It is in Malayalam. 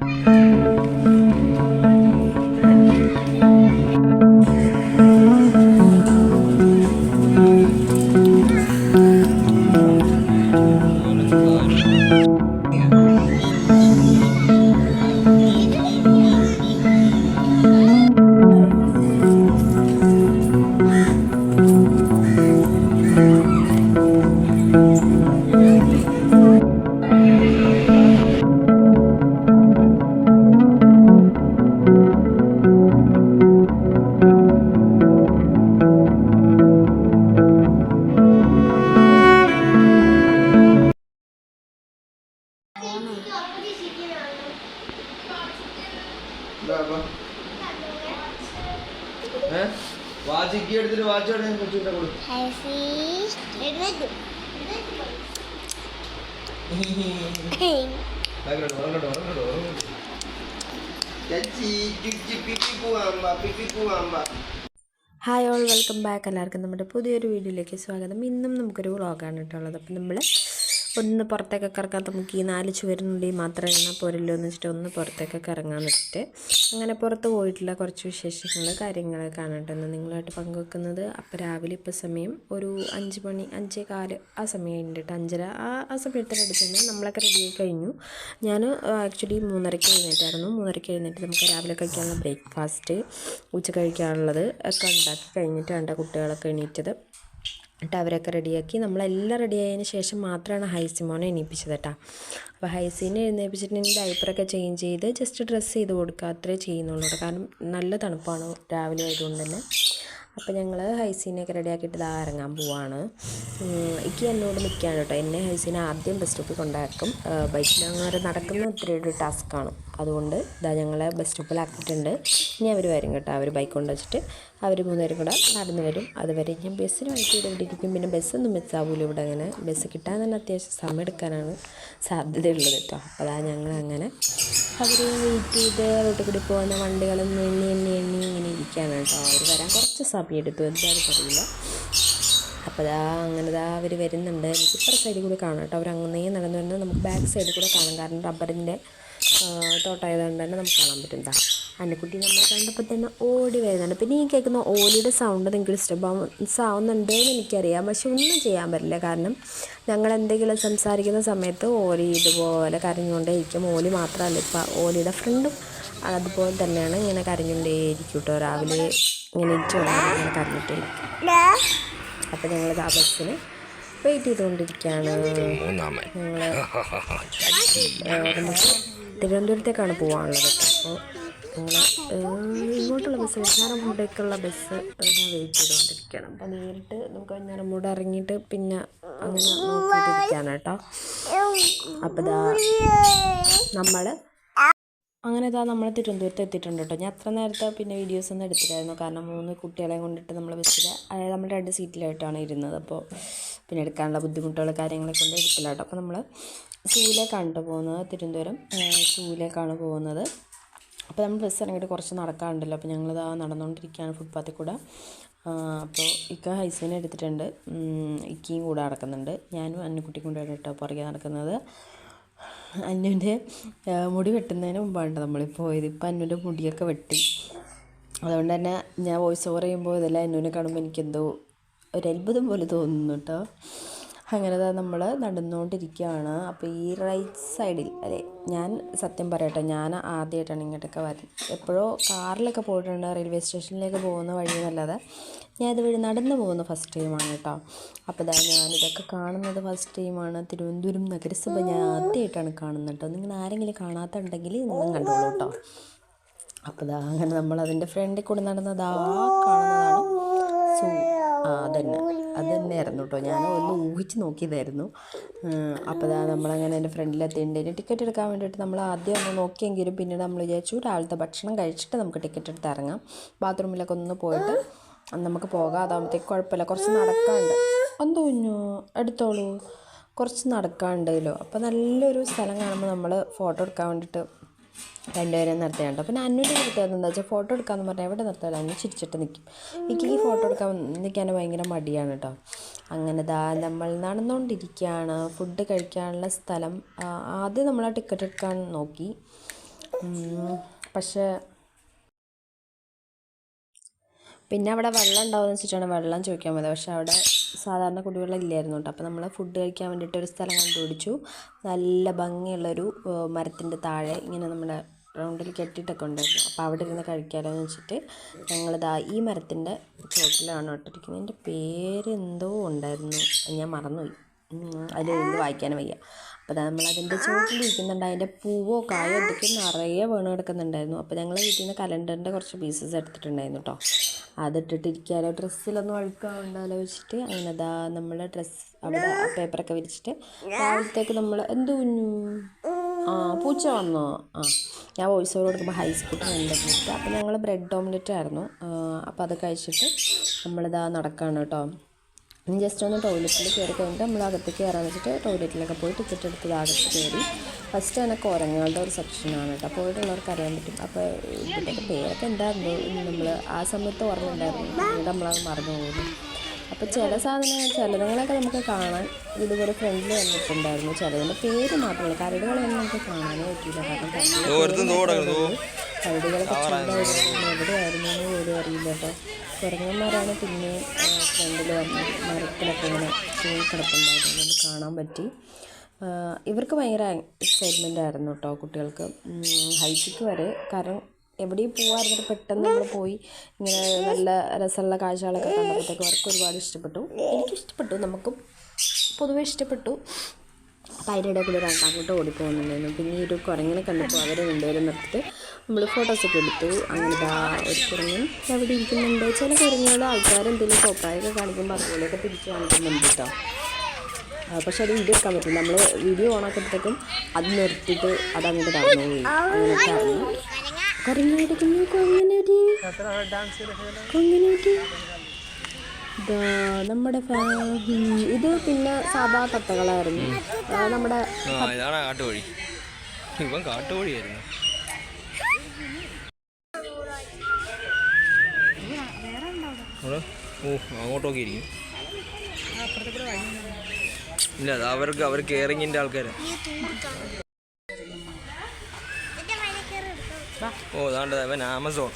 Música പൂവാമ്പ ഹായ് ഓൾ വെൽക്കം ബാക്ക് എല്ലാവർക്കും. നമ്മുടെ പുതിയൊരു വീഡിയോയിലേക്ക് സ്വാഗതം. ഇന്നും നമുക്കൊരു വ്ളോഗാണ് കേട്ടുള്ളത് അപ്പം നമ്മൾ ഒന്ന് പുറത്തേക്കൊക്കെ ഇറങ്ങാൻ നമുക്ക് ഈ നാല് ചുവരിനുള്ളിൽ മാത്രം ഇരുന്നാൽ പോരല്ലോ എന്ന് വെച്ചിട്ട് ഒന്ന് പുറത്തേക്കൊക്കെ ഇറങ്ങാൻ വെച്ചിട്ട് അങ്ങനെ പുറത്ത് പോയിട്ടുള്ള കുറച്ച് വിശേഷങ്ങൾ കാര്യങ്ങൾ കാണട്ടെന്ന് നിങ്ങളായിട്ട് പങ്കുവെക്കുന്നത് അപ്പോൾ രാവിലെ ഇപ്പോൾ സമയം ഒരു അഞ്ച് മണി അഞ്ചേ കാൽ ആ സമയം കേട്ടോ. അഞ്ചര ആ ആ സമയത്തിന് അടുത്ത് തന്നെ നമ്മളൊക്കെ റെഡിയായി കഴിഞ്ഞു. ഞാൻ ആക്ച്വലി മൂന്നരയ്ക്ക് എഴുന്നേറ്റായിരുന്നു. മൂന്നരയ്ക്ക് എഴുന്നേറ്റ് നമുക്ക് രാവിലെ കഴിക്കാനുള്ള ബ്രേക്ക്ഫാസ്റ്റ് ഉച്ച കഴിക്കാനുള്ളത് ഒക്കെ ഉണ്ടാക്കി കഴിഞ്ഞിട്ടാണ് കുട്ടികളൊക്കെ എണീറ്റത്. എന്നിട്ട് അവരൊക്കെ റെഡിയാക്കി. നമ്മളെല്ലാം റെഡി ആയതിന് ശേഷം മാത്രമാണ് ഹൈസിമോനെ എണീപ്പിച്ചത് കേട്ടോ അപ്പോൾ ഹൈസീനെ എഴുന്നേപ്പിച്ചിട്ടുണ്ടെങ്കിൽ ഡൈപ്പറൊക്കെ ചേഞ്ച് ചെയ്ത് ജസ്റ്റ് ഡ്രസ്സ് ചെയ്ത് കൊടുക്കുക അത്രേ ചെയ്യുന്നുള്ളൂ കാരണം നല്ല തണുപ്പാണ് രാവിലെ ആയതുകൊണ്ട് തന്നെ. അപ്പോൾ ഞങ്ങൾ ഹൈസീനെയൊക്കെ റെഡിയാക്കിയിട്ട് ഇതാ ഇറങ്ങാൻ പോവാണ്. എനിക്ക് എന്നോട് നിൽക്കുകയാണ് കേട്ടോ. എന്നെ ഹൈസീനെ ആദ്യം ബസ് സ്റ്റോപ്പിൽ കൊണ്ടാക്കും. ബൈക്കിൽ അങ്ങനെ നടക്കുന്ന ഒത്തിരി ഒരു ടാസ്ക്കാണ് അതുകൊണ്ട് ഇതാ ഞങ്ങളെ ബസ് സ്റ്റോപ്പിലാക്കിയിട്ടുണ്ട് ഇനി അവർ വരും കേട്ടോ. അവർ ബൈക്ക് കൊണ്ട് വെച്ചിട്ട് അവർ മൂന്നുപേരും കൂടെ നടന്നു വരും. അതുവരെ ഞാൻ ബസ്സിന് വെയിറ്റ് ചെയ്ത് ഇവിടെ ഇരിക്കും പിന്നെ ബസ്സൊന്നും മിസ്സാവൂല ഇവിടെ അങ്ങനെ. ബസ് കിട്ടാൻ തന്നെ അത്യാവശ്യം സമയം എടുക്കാനാണ് സാധ്യതയുള്ളത് കേട്ടോ അപ്പോൾ അതാ ഞങ്ങൾ അങ്ങനെ അവർ വെയിറ്റ് ചെയ്ത് റോട്ടിൽ കൂടി പോകുന്ന വണ്ടികളൊന്നും എണ്ണി എണ്ണി എണ്ണി ഇങ്ങനെ ഇരിക്കുകയാണ് കേട്ടോ അവർ വരാൻ കുറച്ച് സമയം എടുത്തു. എന്താണെന്ന് അറിയില്ല. അപ്പോൾ ദാ അങ്ങനെ ദാ അവർ വരുന്നുണ്ട്. എനിക്ക് ഇപ്പുറ സൈഡിൽ കൂടി കാണാം കേട്ടോ അവർ അങ്ങനെ നടന്നു വരുന്നത് നമുക്ക് ബാക്ക് സൈഡിൽ കൂടെ കാണാം. കാരണം റബ്ബറിന്റെ തോട്ടമായതുകൊണ്ട് തന്നെ നമുക്ക് കാണാൻ പറ്റും ദാ അന്നക്കുട്ടി നമ്മൾ കണ്ടപ്പോൾ തന്നെ ഓടി വരുന്നുണ്ട്. പിന്നെ ഈ കേൾക്കുന്ന ഓലിയുടെ സൗണ്ട് നിങ്ങൾക്ക് ഡിസ്റ്റർബൻസ് ആവുന്നുണ്ട് എന്ന് എനിക്കറിയാം. പക്ഷെ ഒന്നും ചെയ്യാൻ പറ്റില്ല. കാരണം ഞങ്ങൾ എന്തെങ്കിലും സംസാരിക്കുന്ന സമയത്ത് ഓലി ഇതുപോലെ കരഞ്ഞുകൊണ്ടേയിരിക്കും. ഓലി മാത്രമല്ല ഇപ്പം ഓലിയുടെ ഫ്രണ്ടും അതുപോലെ തന്നെയാണ് ഇങ്ങനെ കരഞ്ഞുകൊണ്ടേയിരിക്കും കേട്ടോ രാവിലെ ഇങ്ങനെ ഇരിച്ചു ഇങ്ങനെ കരഞ്ഞിട്ടേയിരിക്കും. അപ്പോൾ ഞങ്ങൾ ആ ബസ്സിന് വെയിറ്റ് ചെയ്തുകൊണ്ടിരിക്കുകയാണ്. ഞങ്ങൾ തിരുവനന്തപുരത്തേക്കാണ് പോകാനുള്ളത് അപ്പോൾ ഇങ്ങോട്ടുള്ള ബസ് വെഞ്ഞാറമൂടേക്കുള്ള ബസ് ഞാൻ വെയിറ്റ് ചെയ്തുകൊണ്ടിരിക്കണം അപ്പോൾ നേരിട്ട് നമുക്ക് വെഞ്ഞാറമൂട് ഇറങ്ങിയിട്ട് പിന്നെ അങ്ങനെ നോക്കിയിട്ടിരിക്കുകയാണ് കേട്ടോ അപ്പോൾ ഇതാ നമ്മൾ അങ്ങനെ ഇതാ നമ്മൾ തിരുവനന്തപുരത്ത് എത്തിയിട്ടുണ്ട് കേട്ടോ. ഞാൻ അത്ര നേരത്തെ പിന്നെ വീഡിയോസ് ഒന്നും എടുത്തില്ലായിരുന്നു. കാരണം മൂന്ന് കുട്ടികളെയും കൊണ്ടിട്ട് നമ്മൾ ബസ്സിൽ അതായത് നമ്മൾ രണ്ട് സീറ്റിലായിട്ടാണ് ഇരുന്നത്. അപ്പോൾ പിന്നെ എടുക്കാനുള്ള ബുദ്ധിമുട്ടുകൾ കാര്യങ്ങളൊക്കെ കൊണ്ട് എടുക്കില്ല കേട്ടോ അപ്പോൾ നമ്മൾ സൂയിലേക്കാണ് പോകുന്നത്. തിരുവനന്തപുരം സൂലേക്കാണ് പോകുന്നത്. അപ്പോൾ നമ്മൾ ബസ് ഇറങ്ങിയിട്ട് കുറച്ച് നടക്കാറുണ്ടല്ലോ. അപ്പോൾ ഞങ്ങളിത് നടന്നുകൊണ്ടിരിക്കുകയാണ് ഫുട്പാത്തിൽ കൂടെ. അപ്പോൾ ഇക്ക ഹൈസീനെ എടുത്തിട്ടുണ്ട്. ഇക്കയും കൂടെ നടക്കുന്നുണ്ട്. ഞാനും അന്നുകുട്ടിയും കൂടെ കേട്ടോ പുറകെ നടക്കുന്നത്. അന്നുവിന്റെ മുടി വെട്ടുന്നതിന് മുമ്പാണ് നമ്മളിപ്പോൾ പോയത്. ഇപ്പോൾ അന്നുവിന്റെ മുടിയൊക്കെ വെട്ടി. അതുകൊണ്ട് തന്നെ ഞാൻ വോയിസ് ഓവർ ചെയ്യുമ്പോൾ ഇതെല്ലാം അന്നുവിനെ കാണുമ്പോൾ എനിക്കെന്തോ ഒരു അത്ഭുതം പോലെ തോന്നുന്നു കേട്ടോ അങ്ങനെ നമ്മൾ നടന്നുകൊണ്ടിരിക്കുകയാണ് അപ്പോൾ ഈ റൈറ്റ് സൈഡിൽ അല്ലേ ഞാൻ സത്യം പറയട്ടെ ഞാൻ ആദ്യമായിട്ടാണ് ഇങ്ങോട്ടൊക്കെ വരുന്നത് എപ്പോഴോ കാറിലൊക്കെ പോയിട്ടുണ്ട് റെയിൽവേ സ്റ്റേഷനിലേക്ക് പോകുന്ന വഴി എന്നല്ലാതെ ഞാൻ ഇതുവഴി നടന്നു പോകുന്ന ഫസ്റ്റ് ടൈമാണ് കേട്ടോ അപ്പോൾ ഇതാ ഞാനിതൊക്കെ കാണുന്നത് ഫസ്റ്റ് ടൈമാണ് തിരുവനന്തപുരം നഗരസഭ ഞാൻ ആദ്യമായിട്ടാണ് കാണുന്നത് കേട്ടോ നിങ്ങൾ ആരെങ്കിലും കാണാത്തുണ്ടെങ്കിൽ നിങ്ങൾ കണ്ടോളൂ കേട്ടോ അപ്പോൾ ഇതാ അങ്ങനെ നമ്മൾ അതിന്റെ ഫ്രണ്ടിൽ കൂടെ നടന്നത് ആ കാണുന്നതാണ്. സൂ അതന്നെ. അത് തന്നെയായിരുന്നു കേട്ടോ ഞാൻ ഒന്ന് ഊഹിച്ച് നോക്കിയതായിരുന്നു. അപ്പോൾ ഇതാ നമ്മളങ്ങനെ എന്റെ ഫ്രണ്ടിലെത്തിയിട്ടുണ്ട് ടിക്കറ്റ് എടുക്കാൻ വേണ്ടിയിട്ട് നമ്മൾ ആദ്യം ഒന്ന് നോക്കിയെങ്കിലും പിന്നീട് നമ്മൾ വിചാരിച്ചു രാവിലത്തെ ഭക്ഷണം കഴിച്ചിട്ട് നമുക്ക് ടിക്കറ്റ് എടുത്ത് ഇറങ്ങാം. ബാത്റൂമിലൊക്കെ ഒന്ന് പോയിട്ട് നമുക്ക് പോകാം. അതാകുമ്പോഴത്തേക്ക് കുഴപ്പമില്ല. കുറച്ച് നടക്കാണ്ട്. എന്തോ കുഞ്ഞു? എടുത്തോളൂ. കുറച്ച് നടക്കാണ്ടല്ലോ അപ്പോൾ നല്ലൊരു സ്ഥലം കാണുമ്പോൾ നമ്മൾ ഫോട്ടോ എടുക്കാൻ വേണ്ടിയിട്ട് രണ്ടുപേരും നിർത്തിയുണ്ട് അപ്പോൾ അന്നൂന്റെ നിർത്തിയത് എന്താ വെച്ചാൽ ഫോട്ടോ എടുക്കാമെന്ന് പറഞ്ഞാൽ എവിടെ നിർത്താലും അന്ന് ചിരിച്ചിട്ട് നിൽക്കും എനിക്ക് ഈ ഫോട്ടോ എടുക്കാൻ നിൽക്കാൻ ഭയങ്കര മടിയാണ് കേട്ടോ അങ്ങനെ ദാ നമ്മൾ നടന്നുകൊണ്ടിരിക്കുകയാണ് ഫുഡ് കഴിക്കാനുള്ള സ്ഥലം ആദ്യം നമ്മൾ ആ ടിക്കറ്റ് എടുക്കാൻ നോക്കി. പക്ഷേ പിന്നെ അവിടെ വെള്ളം ഉണ്ടാവുമെന്ന് വെച്ചിട്ടാണ് വെള്ളം ചോദിക്കാൻ പോയത്. പക്ഷെ അവിടെ സാധാരണ കുടിവെള്ളം ഇല്ലായിരുന്നു കേട്ടോ. അപ്പോൾ നമ്മൾ ഫുഡ് കഴിക്കാൻ വേണ്ടിയിട്ട് ഒരു സ്ഥലം കണ്ടുപിടിച്ചു. നല്ല ഭംഗിയുള്ളൊരു മരത്തിന്റെ താഴെ ഇങ്ങനെ നമ്മുടെ റൗണ്ടിൽ കെട്ടിയിട്ടൊക്കെ ഉണ്ടായിരുന്നു. അപ്പോൾ അവിടെ ഇരുന്ന് കഴിക്കാമല്ലോ എന്ന് വെച്ചിട്ട് ഞങ്ങളിതാ ഈ മരത്തിന്റെ ചോട്ടിലാണ് ഇട്ടിരിക്കുന്നത് എന്റെ പേര് എന്തോ ഉണ്ടായിരുന്നു. ഞാൻ മറന്നുപോയി. അതിൽ എഴുതി വായിക്കാനും വയ്യ. അപ്പോൾ നമ്മൾ അതിന്റെ ചോട്ടിൽ ഇരിക്കുന്നുണ്ട്. അതിന്റെ പൂവോ കായോ എന്തൊക്കെ നിറയെ വീണ് കിടക്കുന്നുണ്ടായിരുന്നു. അപ്പോൾ ഞങ്ങൾ വീട്ടിൽ നിന്ന് കലണ്ടറിന്റെ കുറച്ച് പീസസ് എടുത്തിട്ടുണ്ടായിരുന്നു കേട്ടോ. അതിട്ടിട്ട് ഡ്രസ്സിലൊന്നും അഴുക്കാവുണ്ടല്ലോ വെച്ചിട്ട് അങ്ങനെ ദാ നമ്മൾ അവിടെ പേപ്പറൊക്കെ വിരിച്ചിട്ട് രാവിലത്തേക്ക് നമ്മൾ എന്ത് കുഞ്ഞു? ആ പൂച്ച വന്നോ? ആ ഞാൻ വോയിസ് ഓവർ കൊടുക്കുമ്പോൾ ഹൈസ്കൂട്ടർ ഉണ്ടാക്കിയിട്ട് അപ്പോൾ ഞങ്ങൾ ബ്രെഡ് ഓംലെറ്റ് ആയിരുന്നു. അപ്പോൾ അത് കഴിച്ചിട്ട് നമ്മളിതാ നടക്കുകയാണ് കേട്ടോ. ജസ്റ്റ് ഒന്ന് ടോയ്ലറ്റിൽ കയറി കഴിഞ്ഞിട്ട് നമ്മൾ അകത്ത് കയറാൻ വെച്ചിട്ട് ടോയ്ലറ്റിലൊക്കെ പോയി ടിക്കറ്റ് എടുത്ത് അകത്ത് കയറി ഫസ്റ്റ് തന്നെ കുരങ്ങുകളുടെ ഒരു സെക്ഷനാണ് കേട്ടോ. പോയിട്ടുള്ളവർക്ക് അറിയാൻ പറ്റും. അപ്പോൾ ഇതിന്റെയൊക്കെ പേരൊക്കെ എന്തായിരുന്നു? നമ്മൾ ആ സമയത്ത് ഓർമ്മയുണ്ടായിരുന്നു. നമ്മൾ നമ്മളത് മറന്നു പോകുന്നു. അപ്പോൾ ചില സാധനങ്ങൾ ചിലതുകളൊക്കെ നമുക്ക് കാണാൻ ഇതുപോലെ ഫ്രണ്ടിൽ വന്നിട്ടുണ്ടായിരുന്നു. ചിലതിന്റെ പേര് മാത്രമല്ല കരടുകളൊന്നും നമുക്ക് കാണാനേ പറ്റില്ല കാരണം കരടുകളൊക്കെ ചൂടായിരുന്നു എവിടെയായിരുന്നു എന്ന് പോലും അറിയില്ല കേട്ടോ. കുരങ്ങന്മാരാണ് പിന്നെ ഫ്രണ്ടിൽ വന്ന് മരത്തിലൊക്കെ ഇങ്ങനെ കിടപ്പുണ്ടായിരുന്നു കാണാൻ പറ്റി. ഇവർക്ക് ഭയങ്കര എക്സൈറ്റ്മെന്റ് ആയിരുന്നു കേട്ടോ കുട്ടികൾക്ക്. ഹൈസിക്ക് വരെ. കാരണം എവിടെയും പോകാതിരുന്നിട്ട് പെട്ടെന്ന് നമ്മൾ പോയി ഇങ്ങനെ നല്ല രസമുള്ള കാഴ്ചകളൊക്കെ കണ്ടപ്പോഴത്തേക്ക് അവർക്ക് ഒരുപാട് ഇഷ്ടപ്പെട്ടു. എനിക്ക് ഇഷ്ടപ്പെട്ടു. നമുക്കും പൊതുവെ ഇഷ്ടപ്പെട്ടു. അപ്പം അതിന്റെ ഇടയിൽ കൂടി രണ്ടാമൂട്ട് ഓടിപ്പോകുന്നുണ്ടായിരുന്നു. പിന്നെ ഒരു കുരങ്ങനെ കണ്ടപ്പോൾ അവരെ രണ്ടുപേരും നിർത്തിയിട്ട് നമ്മൾ ഫോട്ടോസൊക്കെ എടുത്തു. അങ്ങനെ ഇതാ ഒരു കുരങ്ങൻ എവിടെ ഇരിക്കുന്നുണ്ട്. ചില കുരങ്ങുകൾ ആൾക്കാരെന്തെങ്കിലും കോപ്രായൊക്കെ കാണിക്കുമ്പോൾ അതുപോലെയൊക്കെ തിരിച്ച് കാണിക്കുന്നുണ്ട് കേട്ടോ പക്ഷെ അത് വീഡിയോ എടുക്കാൻ പറ്റും നമ്മൾ വീഡിയോ ഓൺ ആക്കുമ്പോഴത്തേക്കും അത് നിർത്തിയിട്ട് അത് അങ്ങോട്ട് നടന്നു നമ്മുടെ ഇത് പിന്നെ സാധാ തത്തകളായിരുന്നു. നമ്മുടെ കാട്ടുവഴി. ഇവൻ കാട്ടുവഴിയായിരുന്നു. അവിടെ? ഓ അങ്ങോട്ടൊക്കെ ഇരിക്കും. ഇല്ല അത് അവർക്ക് അവർ കെയറിങ്ങിന്റെ ആൾക്കാരാ. ഓ അതാണ്ട് അവൻ ആമസോൺ